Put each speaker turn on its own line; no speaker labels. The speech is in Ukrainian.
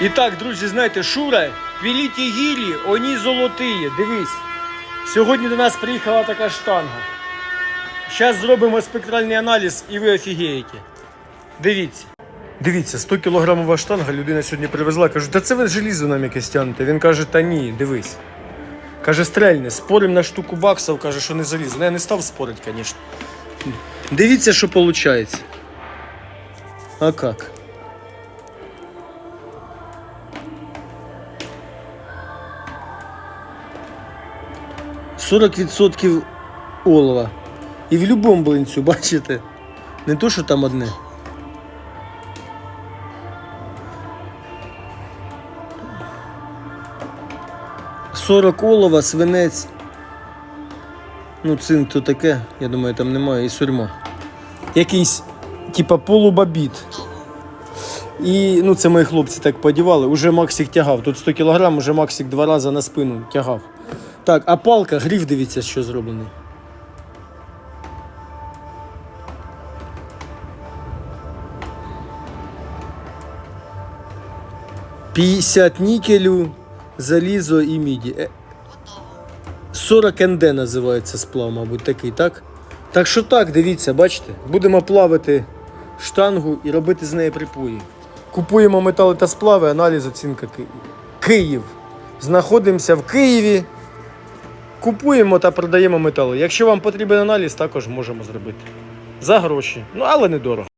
І так, друзі, знаєте, Шура, піліті гілі, оні золотиє. Дивись. Сьогодні до нас приїхала така штанга. Зараз зробимо спектральний аналіз і ви офігієте. Дивіться. Дивіться, 100 кілограмова штанга людина сьогодні привезла. Кажу, та це ви желізо нам якесь тягнете. Він каже, та ні, дивись. Каже, стрельне, спорим на штуку баксів, каже, що не залізо. Ну, я не став спорити, звісно. Дивіться, що виходить. А як? Сорок відсотків олова. І в будь-якому блинцю, бачите? Не то, що там одне. Сорок олова, свинець. Ну, цинк то таке, я думаю, там немає, і сурьма. Якийсь, типа, полубабіт. І ну, це мої хлопці так подівали. Уже Максик тягав. Тут 100 кг, уже Максик два рази на спину тягав. Так, а палка, гриф, дивіться, що зроблений. П'ятдесят нікелю, залізо і міді. Е, 40 НД називається сплав, мабуть, такий, так? Так що так, дивіться, бачите, будемо плавити штангу і робити з неї припої. Купуємо метали та сплави, аналіз оцінка Ки- Київ. Знаходимося в Києві. Купуємо та продаємо метали. Якщо вам потрібен аналіз, також можемо зробити. За гроші. Ну, але недорого.